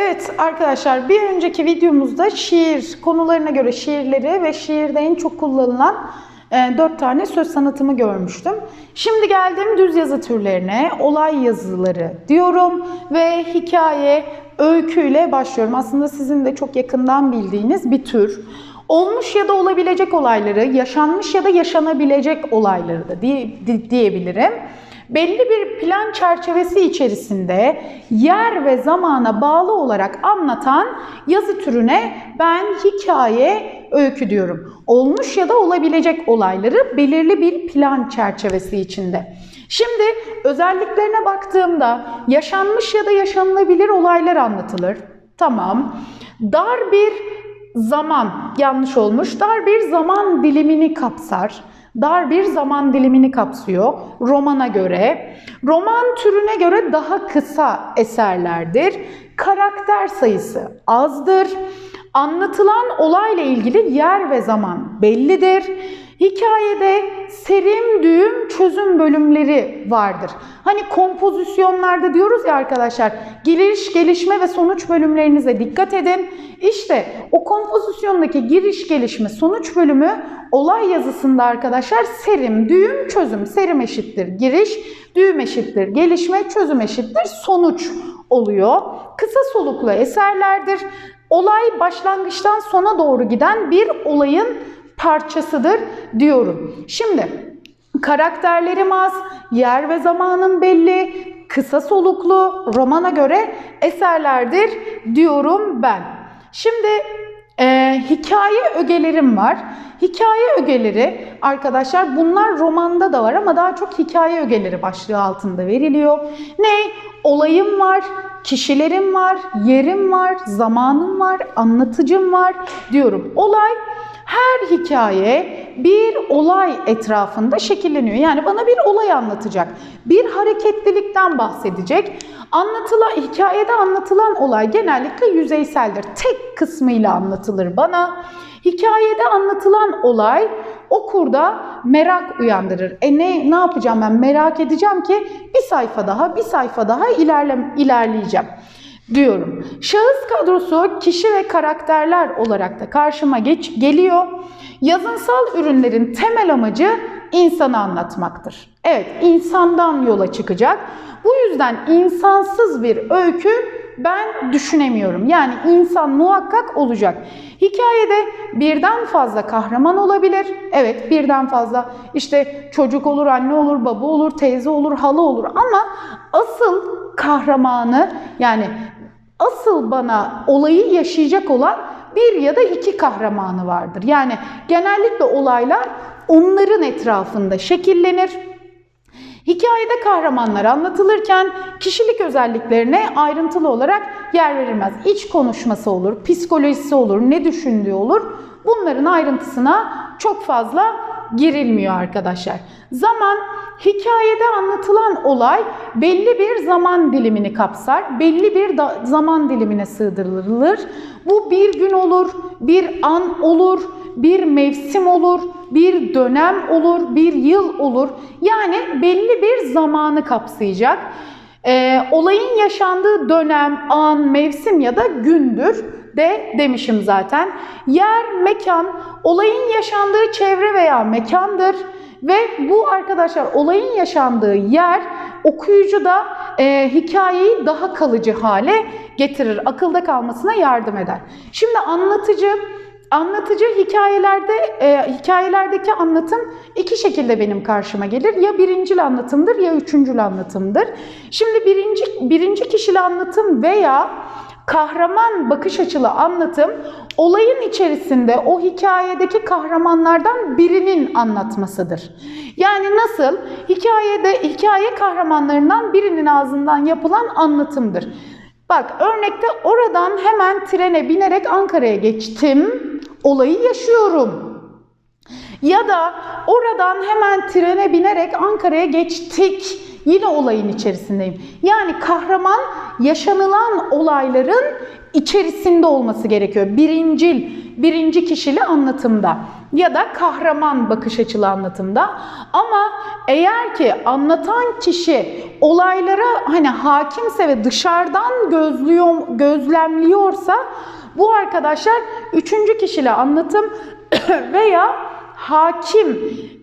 Evet arkadaşlar bir önceki videomuzda şiir konularına göre şiirleri ve şiirde en çok kullanılan e, dört tane söz sanatımı görmüştüm. Şimdi geldim düz yazı türlerine, olay yazıları diyorum ve hikaye, öyküyle başlıyorum. Aslında sizin de çok yakından bildiğiniz bir tür. Olmuş ya da olabilecek olayları, yaşanmış ya da yaşanabilecek olayları da diye, di- diyebilirim belli bir plan çerçevesi içerisinde yer ve zamana bağlı olarak anlatan yazı türüne ben hikaye, öykü diyorum. Olmuş ya da olabilecek olayları belirli bir plan çerçevesi içinde. Şimdi özelliklerine baktığımda yaşanmış ya da yaşanılabilir olaylar anlatılır. Tamam. Dar bir zaman yanlış olmuş. Dar bir zaman dilimini kapsar dar bir zaman dilimini kapsıyor romana göre. Roman türüne göre daha kısa eserlerdir. Karakter sayısı azdır. Anlatılan olayla ilgili yer ve zaman bellidir. Hikayede serim, düğüm, çözüm bölümleri vardır. Hani kompozisyonlarda diyoruz ya arkadaşlar, giriş, gelişme ve sonuç bölümlerinize dikkat edin. İşte o kompozisyondaki giriş, gelişme, sonuç bölümü olay yazısında arkadaşlar serim, düğüm, çözüm. Serim eşittir giriş, düğüm eşittir gelişme, çözüm eşittir sonuç oluyor. Kısa soluklu eserlerdir. Olay başlangıçtan sona doğru giden bir olayın parçasıdır diyorum. Şimdi karakterlerim az, yer ve zamanım belli, kısa soluklu, romana göre eserlerdir diyorum ben. Şimdi e, hikaye ögelerim var. Hikaye ögeleri arkadaşlar bunlar romanda da var ama daha çok hikaye ögeleri başlığı altında veriliyor. Ne? Olayım var, kişilerim var, yerim var, zamanım var, anlatıcım var diyorum. Olay her hikaye bir olay etrafında şekilleniyor. Yani bana bir olay anlatacak. Bir hareketlilikten bahsedecek. Anlatılan hikayede anlatılan olay genellikle yüzeyseldir. Tek kısmıyla anlatılır bana. Hikayede anlatılan olay okurda merak uyandırır. E ne ne yapacağım ben? Merak edeceğim ki bir sayfa daha, bir sayfa daha ilerle, ilerleyeceğim diyorum. Şahıs kadrosu kişi ve karakterler olarak da karşıma geç geliyor. Yazınsal ürünlerin temel amacı insanı anlatmaktır. Evet, insandan yola çıkacak. Bu yüzden insansız bir öykü ben düşünemiyorum. Yani insan muhakkak olacak. Hikayede birden fazla kahraman olabilir. Evet, birden fazla işte çocuk olur, anne olur, baba olur, teyze olur, hala olur ama asıl kahramanı yani asıl bana olayı yaşayacak olan bir ya da iki kahramanı vardır. Yani genellikle olaylar onların etrafında şekillenir. Hikayede kahramanlar anlatılırken kişilik özelliklerine ayrıntılı olarak yer verilmez. İç konuşması olur, psikolojisi olur, ne düşündüğü olur. Bunların ayrıntısına çok fazla girilmiyor arkadaşlar. Zaman hikayede anlatılan olay belli bir zaman dilimini kapsar. Belli bir zaman dilimine sığdırılır. Bu bir gün olur, bir an olur, bir mevsim olur, bir dönem olur, bir yıl olur. Yani belli bir zamanı kapsayacak. Ee, olayın yaşandığı dönem, an, mevsim ya da gündür de demişim zaten. Yer, mekan, olayın yaşandığı çevre veya mekandır. Ve bu arkadaşlar olayın yaşandığı yer okuyucu da e, hikayeyi daha kalıcı hale getirir. Akılda kalmasına yardım eder. Şimdi anlatıcı Anlatıcı hikayelerde, e, hikayelerdeki anlatım iki şekilde benim karşıma gelir. Ya birincil anlatımdır ya üçüncül anlatımdır. Şimdi birinci, birinci kişili anlatım veya kahraman bakış açılı anlatım olayın içerisinde o hikayedeki kahramanlardan birinin anlatmasıdır. Yani nasıl? Hikayede hikaye kahramanlarından birinin ağzından yapılan anlatımdır. Bak örnekte oradan hemen trene binerek Ankara'ya geçtim. Olayı yaşıyorum. Ya da oradan hemen trene binerek Ankara'ya geçtik. Yine olayın içerisindeyim. Yani kahraman yaşanılan olayların içerisinde olması gerekiyor. Birincil, birinci kişili anlatımda. ya da kahraman bakış açılı anlatımda. Ama eğer ki anlatan kişi olaylara hani hakimse ve dışarıdan gözlüyor, gözlemliyorsa bu arkadaşlar üçüncü kişili anlatım veya hakim,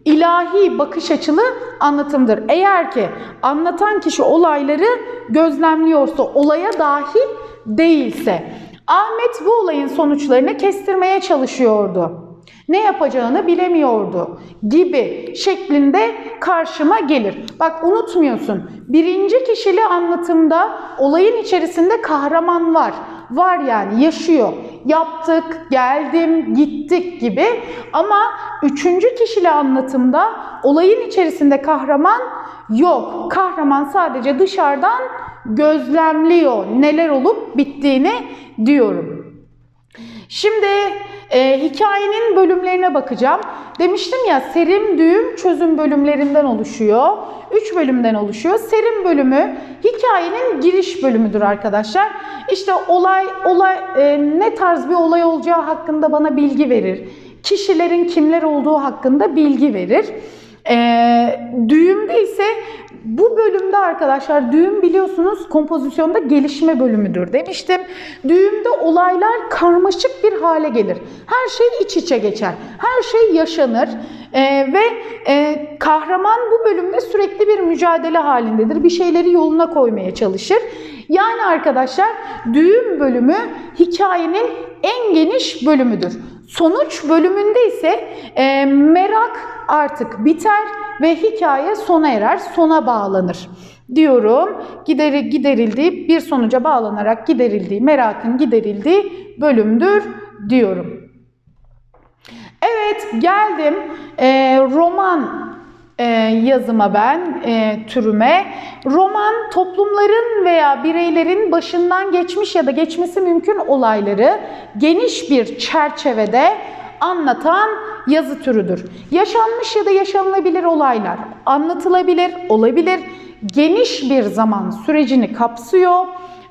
ilahi bakış açılı anlatımdır. Eğer ki anlatan kişi olayları gözlemliyorsa, olaya dahil değilse. Ahmet bu olayın sonuçlarını kestirmeye çalışıyordu. Ne yapacağını bilemiyordu gibi şeklinde karşıma gelir. Bak unutmuyorsun. Birinci kişili anlatımda olayın içerisinde kahraman var. Var yani yaşıyor. Yaptık, geldim, gittik gibi. Ama üçüncü kişili anlatımda olayın içerisinde kahraman yok. Kahraman sadece dışarıdan gözlemliyor neler olup bittiğini diyorum. Şimdi e, hikayenin bölümlerine bakacağım. Demiştim ya serim, düğüm, çözüm bölümlerinden oluşuyor. Üç bölümden oluşuyor. Serim bölümü hikayenin giriş bölümüdür arkadaşlar. İşte olay, olay e, ne tarz bir olay olacağı hakkında bana bilgi verir. Kişilerin kimler olduğu hakkında bilgi verir. E, düğümde ise bu bölümde arkadaşlar düğüm biliyorsunuz kompozisyonda gelişme bölümüdür demiştim. Düğümde olaylar karmaşık bir hale gelir. Her şey iç içe geçer. Her şey yaşanır. Ee, ve e, kahraman bu bölümde sürekli bir mücadele halindedir. Bir şeyleri yoluna koymaya çalışır. Yani arkadaşlar düğüm bölümü hikayenin en geniş bölümüdür. Sonuç bölümünde ise e, merak artık biter ve hikaye sona erer, sona bağlanır diyorum. Gideri, giderildiği, bir sonuca bağlanarak giderildiği, merakın giderildiği bölümdür diyorum. Evet geldim e, roman e, yazıma ben, e, türüme. Roman toplumların veya bireylerin başından geçmiş ya da geçmesi mümkün olayları geniş bir çerçevede anlatan yazı türüdür. Yaşanmış ya da yaşanılabilir olaylar anlatılabilir, olabilir. Geniş bir zaman sürecini kapsıyor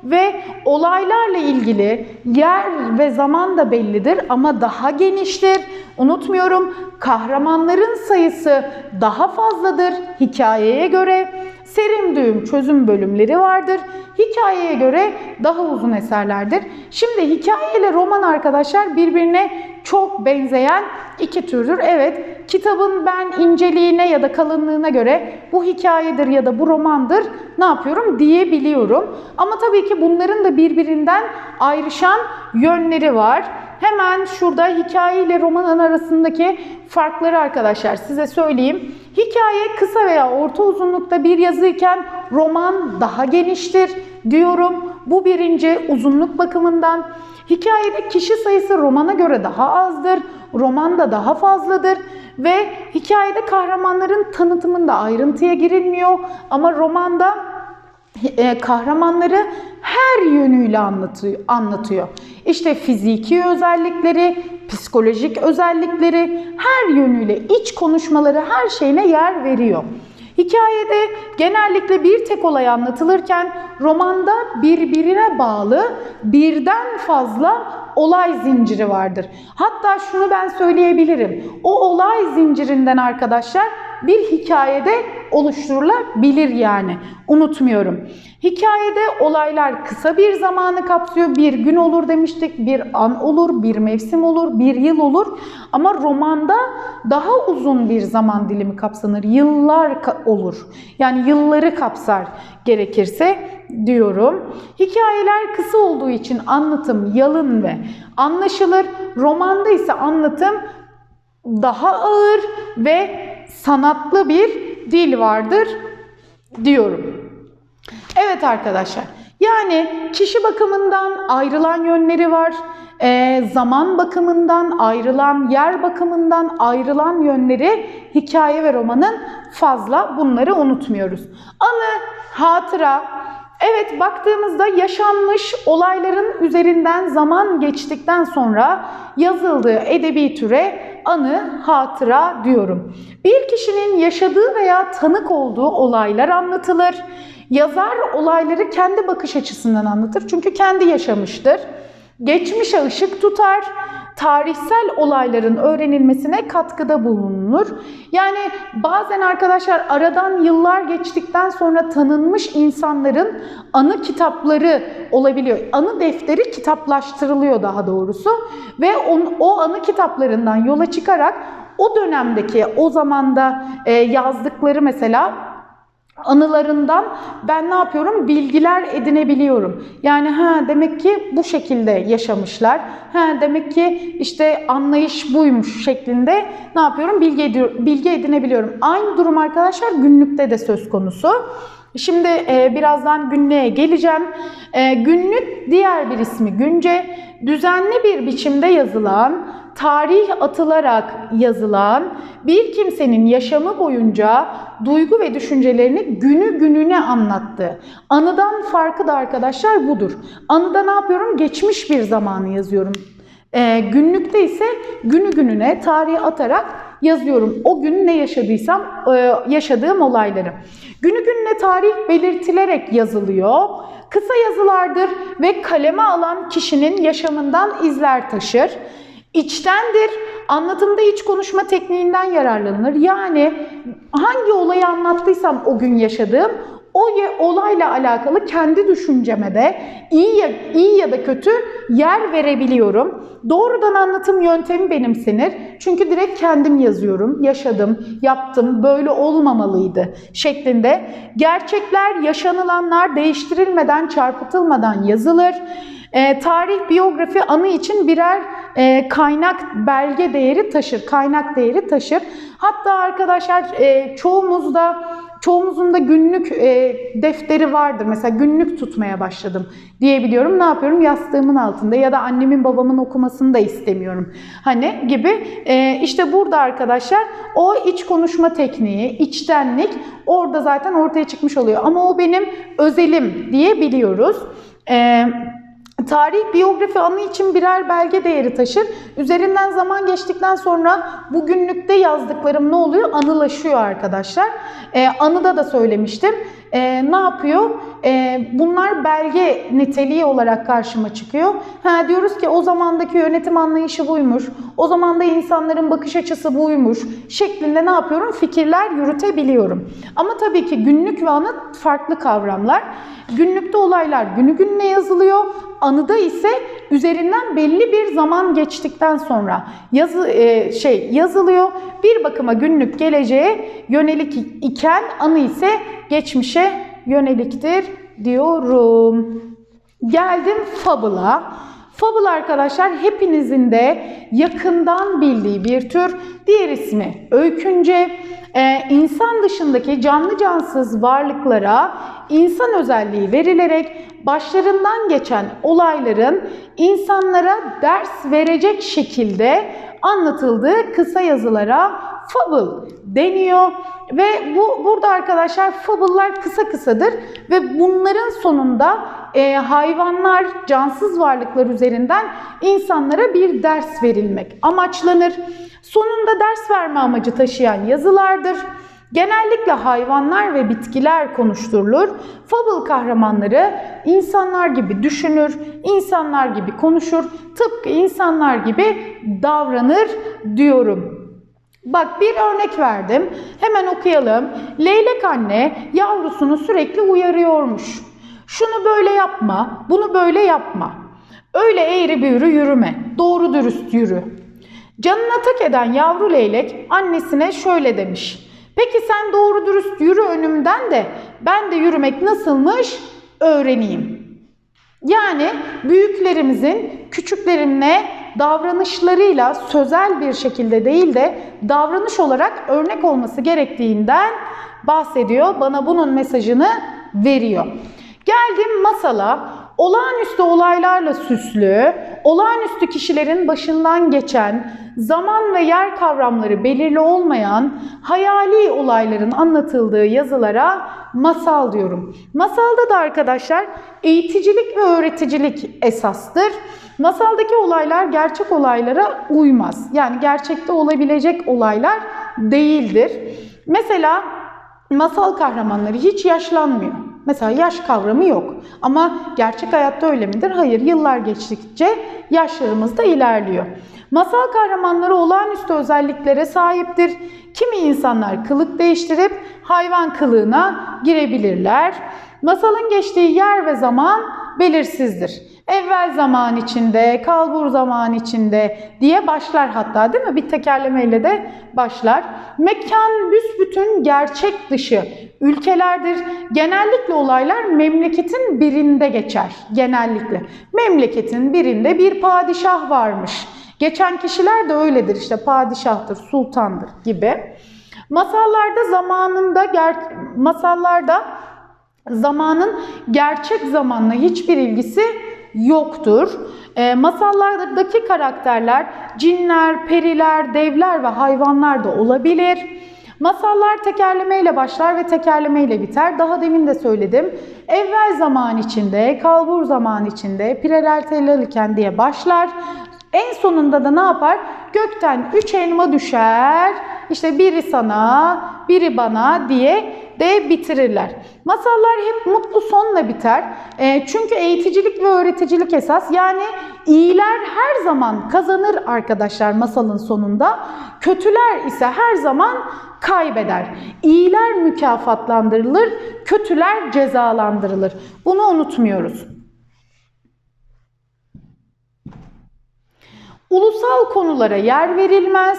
ve olaylarla ilgili yer ve zaman da bellidir ama daha geniştir. Unutmuyorum kahramanların sayısı daha fazladır hikayeye göre. Serim düğüm çözüm bölümleri vardır. Hikayeye göre daha uzun eserlerdir. Şimdi hikaye ile roman arkadaşlar birbirine çok benzeyen iki türdür. Evet kitabın ben inceliğine ya da kalınlığına göre bu hikayedir ya da bu romandır ne yapıyorum diyebiliyorum. Ama tabii ki bunların da birbirinden ayrışan yönleri var. Hemen şurada hikaye ile romanın arasındaki farkları arkadaşlar size söyleyeyim. Hikaye kısa veya orta uzunlukta bir yazıyken roman daha geniştir diyorum. Bu birinci uzunluk bakımından. Hikayede kişi sayısı romana göre daha azdır, romanda daha fazladır ve hikayede kahramanların tanıtımında ayrıntıya girilmiyor ama romanda e, kahramanları her yönüyle anlatıyor. İşte fiziki özellikleri, psikolojik özellikleri her yönüyle iç konuşmaları her şeyine yer veriyor. Hikayede genellikle bir tek olay anlatılırken romanda birbirine bağlı birden fazla olay zinciri vardır. Hatta şunu ben söyleyebilirim. O olay zincirinden arkadaşlar bir hikayede oluşturulabilir yani. Unutmuyorum. Hikayede olaylar kısa bir zamanı kapsıyor. Bir gün olur demiştik, bir an olur, bir mevsim olur, bir yıl olur. Ama romanda daha uzun bir zaman dilimi kapsanır. Yıllar olur. Yani yılları kapsar gerekirse diyorum. Hikayeler kısa olduğu için anlatım yalın ve anlaşılır. Romanda ise anlatım daha ağır ve sanatlı bir dil vardır diyorum. Evet arkadaşlar. Yani kişi bakımından ayrılan yönleri var. E, zaman bakımından ayrılan, yer bakımından ayrılan yönleri hikaye ve romanın fazla. Bunları unutmuyoruz. Anı, hatıra, Evet baktığımızda yaşanmış olayların üzerinden zaman geçtikten sonra yazıldığı edebi türe anı, hatıra diyorum. Bir kişinin yaşadığı veya tanık olduğu olaylar anlatılır. Yazar olayları kendi bakış açısından anlatır çünkü kendi yaşamıştır. Geçmişe ışık tutar, tarihsel olayların öğrenilmesine katkıda bulunur. Yani bazen arkadaşlar aradan yıllar geçtikten sonra tanınmış insanların anı kitapları olabiliyor. Anı defteri kitaplaştırılıyor daha doğrusu ve on, o anı kitaplarından yola çıkarak o dönemdeki o zamanda e, yazdıkları mesela anılarından ben ne yapıyorum? Bilgiler edinebiliyorum. Yani ha demek ki bu şekilde yaşamışlar. Ha demek ki işte anlayış buymuş şeklinde ne yapıyorum? Bilgi, edi- bilgi edinebiliyorum. Aynı durum arkadaşlar günlükte de söz konusu. Şimdi e, birazdan günlüğe geleceğim. E, günlük diğer bir ismi günce. Düzenli bir biçimde yazılan, tarih atılarak yazılan, bir kimsenin yaşamı boyunca duygu ve düşüncelerini günü gününe anlattı. Anıdan farkı da arkadaşlar budur. Anıda ne yapıyorum? Geçmiş bir zamanı yazıyorum. E, günlükte ise günü gününe tarihe atarak yazıyorum. O gün ne yaşadıysam e, yaşadığım olayları. Günü gününe tarih belirtilerek yazılıyor. Kısa yazılardır ve kaleme alan kişinin yaşamından izler taşır. İçtendir. Anlatımda iç konuşma tekniğinden yararlanılır. Yani hangi olayı anlattıysam o gün yaşadığım o olayla alakalı kendi düşünceme de iyi ya, iyi ya da kötü yer verebiliyorum. Doğrudan anlatım yöntemi benimsenir. Çünkü direkt kendim yazıyorum, yaşadım, yaptım, böyle olmamalıydı şeklinde. Gerçekler, yaşanılanlar değiştirilmeden, çarpıtılmadan yazılır. E, tarih, biyografi, anı için birer e, kaynak, belge değeri taşır, kaynak değeri taşır. Hatta arkadaşlar e, çoğumuzda Çoğumuzun da günlük e, defteri vardır. Mesela günlük tutmaya başladım diyebiliyorum. Ne yapıyorum? Yastığımın altında ya da annemin babamın okumasını da istemiyorum. Hani gibi. E, işte burada arkadaşlar o iç konuşma tekniği, içtenlik orada zaten ortaya çıkmış oluyor. Ama o benim özelim diyebiliyoruz. Eee Tarih, biyografi anı için birer belge değeri taşır. Üzerinden zaman geçtikten sonra bugünlükte yazdıklarım ne oluyor? Anılaşıyor arkadaşlar. Ee, anıda da söylemiştim. Ee, ne yapıyor? Ee, bunlar belge niteliği olarak karşıma çıkıyor. Ha, diyoruz ki o zamandaki yönetim anlayışı buymuş. O zamanda insanların bakış açısı buymuş. Şeklinde ne yapıyorum? Fikirler yürütebiliyorum. Ama tabii ki günlük ve anı farklı kavramlar. Günlükte olaylar günü gününe yazılıyor. Anıda ise üzerinden belli bir zaman geçtikten sonra yazı e, şey yazılıyor. Bir bakıma günlük geleceğe yönelik iken anı ise geçmişe yöneliktir diyorum. Geldim Fable'a. Fable arkadaşlar hepinizin de yakından bildiği bir tür. Diğer ismi öykünce. Ee, insan dışındaki canlı cansız varlıklara insan özelliği verilerek başlarından geçen olayların insanlara ders verecek şekilde anlatıldığı kısa yazılara fable deniyor. Ve bu burada arkadaşlar fable'lar kısa kısadır ve bunların sonunda e, hayvanlar, cansız varlıklar üzerinden insanlara bir ders verilmek amaçlanır. Sonunda ders verme amacı taşıyan yazılardır. Genellikle hayvanlar ve bitkiler konuşturulur. Fable kahramanları insanlar gibi düşünür, insanlar gibi konuşur, tıpkı insanlar gibi davranır diyorum. Bak bir örnek verdim. Hemen okuyalım. Leylek anne yavrusunu sürekli uyarıyormuş. Şunu böyle yapma, bunu böyle yapma. Öyle eğri büğrü yürüme, doğru dürüst yürü. Canına tak eden yavru leylek annesine şöyle demiş. Peki sen doğru dürüst yürü önümden de ben de yürümek nasılmış öğreneyim. Yani büyüklerimizin küçüklerine davranışlarıyla sözel bir şekilde değil de davranış olarak örnek olması gerektiğinden bahsediyor. Bana bunun mesajını veriyor. Geldim masala. Olağanüstü olaylarla süslü, olağanüstü kişilerin başından geçen, zaman ve yer kavramları belirli olmayan hayali olayların anlatıldığı yazılara masal diyorum. Masalda da arkadaşlar eğiticilik ve öğreticilik esastır. Masaldaki olaylar gerçek olaylara uymaz. Yani gerçekte olabilecek olaylar değildir. Mesela masal kahramanları hiç yaşlanmıyor. Mesela yaş kavramı yok. Ama gerçek hayatta öyle midir? Hayır. Yıllar geçtikçe yaşlarımız da ilerliyor. Masal kahramanları olağanüstü özelliklere sahiptir. Kimi insanlar kılık değiştirip hayvan kılığına girebilirler. Masalın geçtiği yer ve zaman belirsizdir. Evvel zaman içinde, kalbur zaman içinde diye başlar hatta değil mi? Bir tekerlemeyle de başlar. Mekan büsbütün gerçek dışı ülkelerdir. Genellikle olaylar memleketin birinde geçer. Genellikle. Memleketin birinde bir padişah varmış. Geçen kişiler de öyledir işte padişahtır, sultandır gibi. Masallarda zamanında masallarda zamanın gerçek zamanla hiçbir ilgisi yoktur. E, masallardaki karakterler cinler, periler, devler ve hayvanlar da olabilir. Masallar tekerlemeyle başlar ve tekerlemeyle biter. Daha demin de söyledim. Evvel zaman içinde, kalbur zaman içinde, pireler tellal iken diye başlar. En sonunda da ne yapar? Gökten üç elma düşer. İşte biri sana, biri bana diye de bitirirler. Masallar hep mutlu sonla biter. E, çünkü eğiticilik ve öğreticilik esas. Yani iyiler her zaman kazanır arkadaşlar masalın sonunda. Kötüler ise her zaman kaybeder. İyiler mükafatlandırılır, kötüler cezalandırılır. Bunu unutmuyoruz. Ulusal konulara yer verilmez,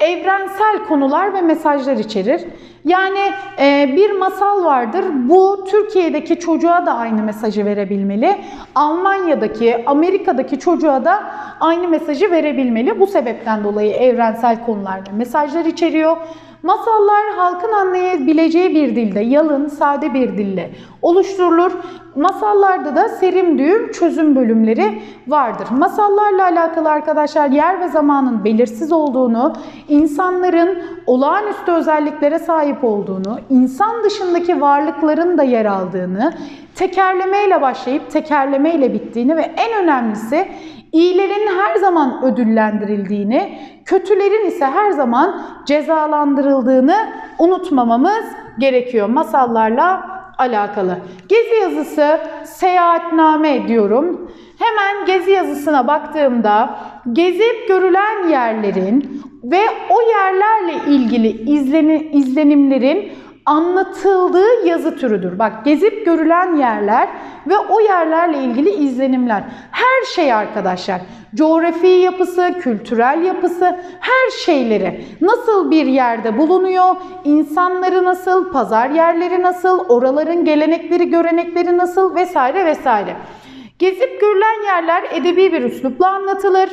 evrensel konular ve mesajlar içerir. Yani e, bir masal vardır, bu Türkiye'deki çocuğa da aynı mesajı verebilmeli. Almanya'daki, Amerika'daki çocuğa da aynı mesajı verebilmeli. Bu sebepten dolayı evrensel konular ve mesajlar içeriyor. Masallar halkın anlayabileceği bir dilde, yalın, sade bir dille oluşturulur. Masallarda da serim düğüm çözüm bölümleri vardır. Masallarla alakalı arkadaşlar yer ve zamanın belirsiz olduğunu, insanların olağanüstü özelliklere sahip olduğunu, insan dışındaki varlıkların da yer aldığını, tekerlemeyle başlayıp tekerlemeyle bittiğini ve en önemlisi İyilerin her zaman ödüllendirildiğini, kötülerin ise her zaman cezalandırıldığını unutmamamız gerekiyor masallarla alakalı. Gezi yazısı seyahatname diyorum. Hemen gezi yazısına baktığımda gezip görülen yerlerin ve o yerlerle ilgili izleni, izlenimlerin anlatıldığı yazı türüdür. Bak gezip görülen yerler ve o yerlerle ilgili izlenimler. Her şey arkadaşlar. Coğrafi yapısı, kültürel yapısı, her şeyleri nasıl bir yerde bulunuyor, insanları nasıl, pazar yerleri nasıl, oraların gelenekleri, görenekleri nasıl vesaire vesaire. Gezip görülen yerler edebi bir üslupla anlatılır.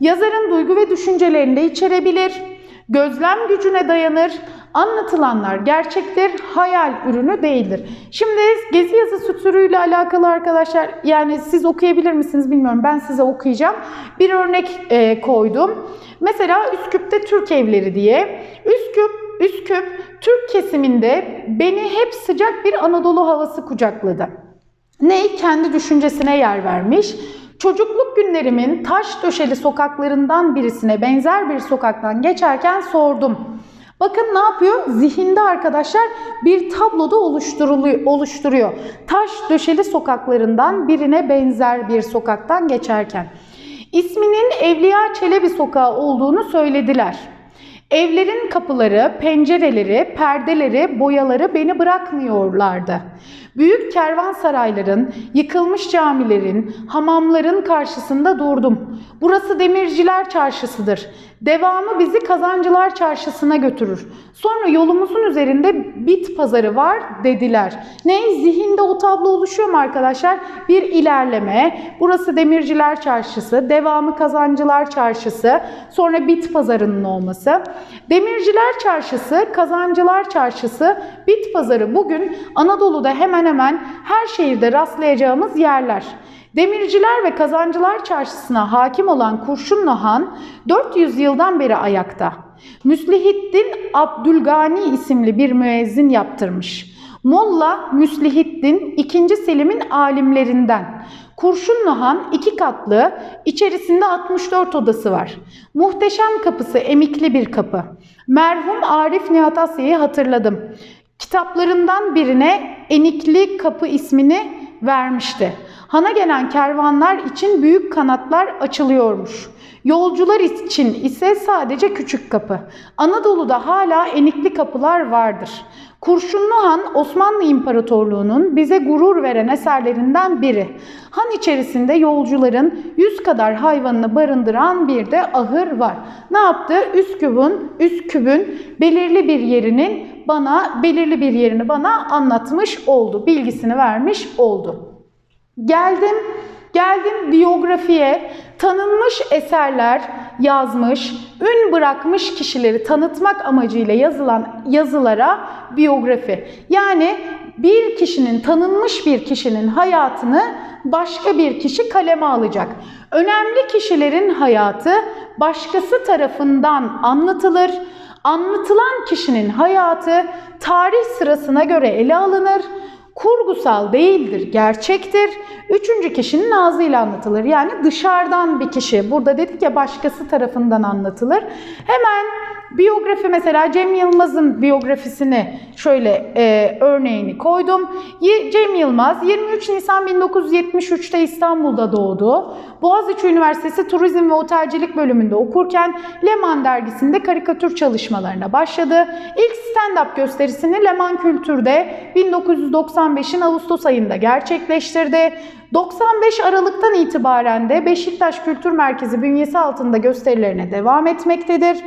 Yazarın duygu ve düşüncelerini de içerebilir. Gözlem gücüne dayanır. Anlatılanlar gerçektir, hayal ürünü değildir. Şimdi gezi yazısı türüyle alakalı arkadaşlar yani siz okuyabilir misiniz bilmiyorum. Ben size okuyacağım. Bir örnek e, koydum. Mesela Üsküp'te Türk evleri diye. Üsküp, Üsküp Türk kesiminde beni hep sıcak bir Anadolu havası kucakladı. Ney? Kendi düşüncesine yer vermiş. Çocukluk günlerimin taş döşeli sokaklarından birisine benzer bir sokaktan geçerken sordum. Bakın ne yapıyor? Zihinde arkadaşlar bir tabloda oluşturuyor. Taş döşeli sokaklarından birine benzer bir sokaktan geçerken. İsminin Evliya Çelebi sokağı olduğunu söylediler. Evlerin kapıları, pencereleri, perdeleri, boyaları beni bırakmıyorlardı. Büyük kervansarayların, yıkılmış camilerin, hamamların karşısında durdum. Burası demirciler çarşısıdır. Devamı bizi kazancılar çarşısına götürür. Sonra yolumuzun üzerinde bit pazarı var dediler. Ne? Zihinde o tablo oluşuyor mu arkadaşlar? Bir ilerleme. Burası demirciler çarşısı. Devamı kazancılar çarşısı. Sonra bit pazarının olması. Demirciler çarşısı, kazancılar çarşısı, bit pazarı bugün Anadolu'da hemen hemen her şehirde rastlayacağımız yerler. Demirciler ve kazancılar çarşısına hakim olan Kurşunlu Han 400 yıldan beri ayakta. Müslihiddin Abdülgani isimli bir müezzin yaptırmış. Molla Müslihiddin 2. Selim'in alimlerinden. Kurşunlu Han iki katlı, içerisinde 64 odası var. Muhteşem kapısı emikli bir kapı. Merhum Arif Nihat Asya'yı hatırladım. kitaplarından birine Enikli Kapı ismini vermişti. Han'a gelen kervanlar için büyük kanatlar açılıyormuş. Yolcular için ise sadece küçük kapı. Anadolu'da hala enikli kapılar vardır. Kurşunlu Han Osmanlı İmparatorluğu'nun bize gurur veren eserlerinden biri. Han içerisinde yolcuların 100 kadar hayvanını barındıran bir de ahır var. Ne yaptı? Üsküp'ün Üsküp'ün belirli bir yerinin bana belirli bir yerini bana anlatmış oldu. Bilgisini vermiş oldu. Geldim, geldim biyografiye. Tanınmış eserler yazmış, ün bırakmış kişileri tanıtmak amacıyla yazılan yazılara biyografi. Yani bir kişinin, tanınmış bir kişinin hayatını başka bir kişi kaleme alacak. Önemli kişilerin hayatı başkası tarafından anlatılır. Anlatılan kişinin hayatı tarih sırasına göre ele alınır kurgusal değildir, gerçektir. Üçüncü kişinin ağzıyla anlatılır. Yani dışarıdan bir kişi. Burada dedik ya başkası tarafından anlatılır. Hemen biyografi mesela Cem Yılmaz'ın biyografisini şöyle e, örneğini koydum. Cem Yılmaz 23 Nisan 1973'te İstanbul'da doğdu. Boğaziçi Üniversitesi Turizm ve Otelcilik bölümünde okurken Leman dergisinde karikatür çalışmalarına başladı. İlk stand-up gösterisini Leman Kültür'de 1995'in Ağustos ayında gerçekleştirdi. 95 Aralık'tan itibaren de Beşiktaş Kültür Merkezi bünyesi altında gösterilerine devam etmektedir.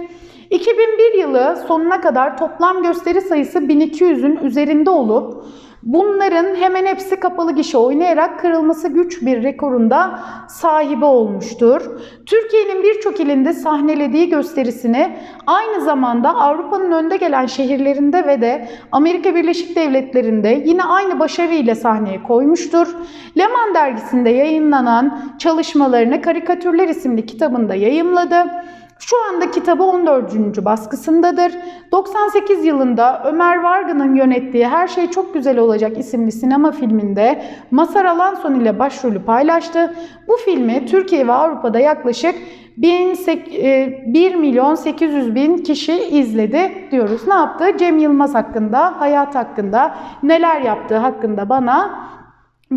2001 yılı sonuna kadar toplam gösteri sayısı 1200'ün üzerinde olup bunların hemen hepsi kapalı gişe oynayarak kırılması güç bir rekorunda sahibi olmuştur. Türkiye'nin birçok ilinde sahnelediği gösterisini aynı zamanda Avrupa'nın önde gelen şehirlerinde ve de Amerika Birleşik Devletleri'nde yine aynı başarıyla sahneye koymuştur. Leman dergisinde yayınlanan çalışmalarını Karikatürler isimli kitabında yayımladı. Şu anda kitabı 14. baskısındadır. 98 yılında Ömer Vargın'ın yönettiği Her Şey Çok Güzel Olacak isimli sinema filminde Masar Alanson ile başrolü paylaştı. Bu filmi Türkiye ve Avrupa'da yaklaşık 1 milyon 800 bin kişi izledi diyoruz. Ne yaptı? Cem Yılmaz hakkında, hayat hakkında, neler yaptığı hakkında bana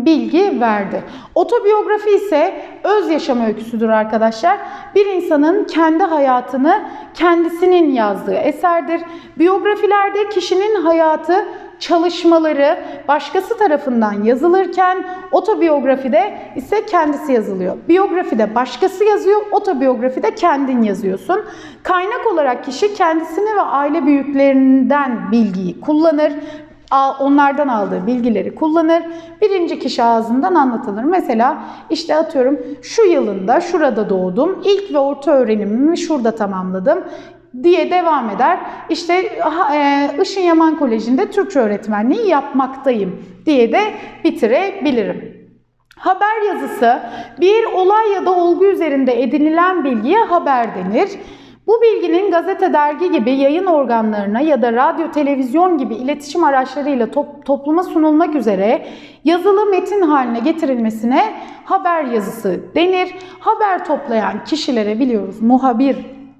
bilgi verdi. Otobiyografi ise öz yaşam öyküsüdür arkadaşlar. Bir insanın kendi hayatını kendisinin yazdığı eserdir. Biyografilerde kişinin hayatı çalışmaları başkası tarafından yazılırken otobiyografide ise kendisi yazılıyor. Biyografide başkası yazıyor, otobiyografide kendin yazıyorsun. Kaynak olarak kişi kendisini ve aile büyüklerinden bilgiyi kullanır onlardan aldığı bilgileri kullanır. Birinci kişi ağzından anlatılır. Mesela işte atıyorum şu yılında şurada doğdum. İlk ve orta öğrenimimi şurada tamamladım diye devam eder. İşte e, Işın Yaman Koleji'nde Türkçe öğretmenliği yapmaktayım diye de bitirebilirim. Haber yazısı bir olay ya da olgu üzerinde edinilen bilgiye haber denir. Bu bilginin gazete, dergi gibi yayın organlarına ya da radyo, televizyon gibi iletişim araçlarıyla top, topluma sunulmak üzere yazılı metin haline getirilmesine haber yazısı denir. Haber toplayan kişilere biliyoruz muhabir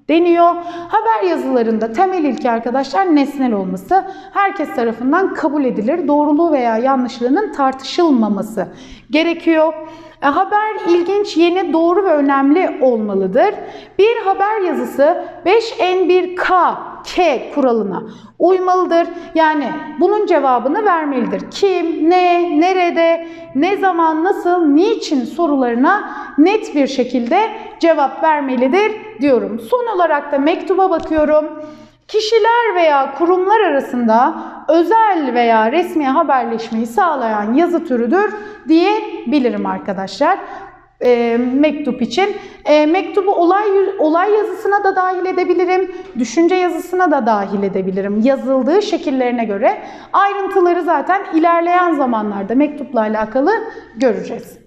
deniyor. Haber yazılarında temel ilke arkadaşlar nesnel olması herkes tarafından kabul edilir. Doğruluğu veya yanlışlığının tartışılmaması gerekiyor. E, haber ilginç, yeni, doğru ve önemli olmalıdır. Bir haber yazısı 5N1K K kuralına uymalıdır. Yani bunun cevabını vermelidir. Kim, ne, nerede, ne zaman, nasıl, niçin sorularına net bir şekilde cevap vermelidir diyorum. Son olarak da mektuba bakıyorum. Kişiler veya kurumlar arasında özel veya resmi haberleşmeyi sağlayan yazı türüdür diyebilirim arkadaşlar. E, mektup için. E, mektubu olay olay yazısına da dahil edebilirim, düşünce yazısına da dahil edebilirim. Yazıldığı şekillerine göre ayrıntıları zaten ilerleyen zamanlarda mektupla alakalı göreceğiz.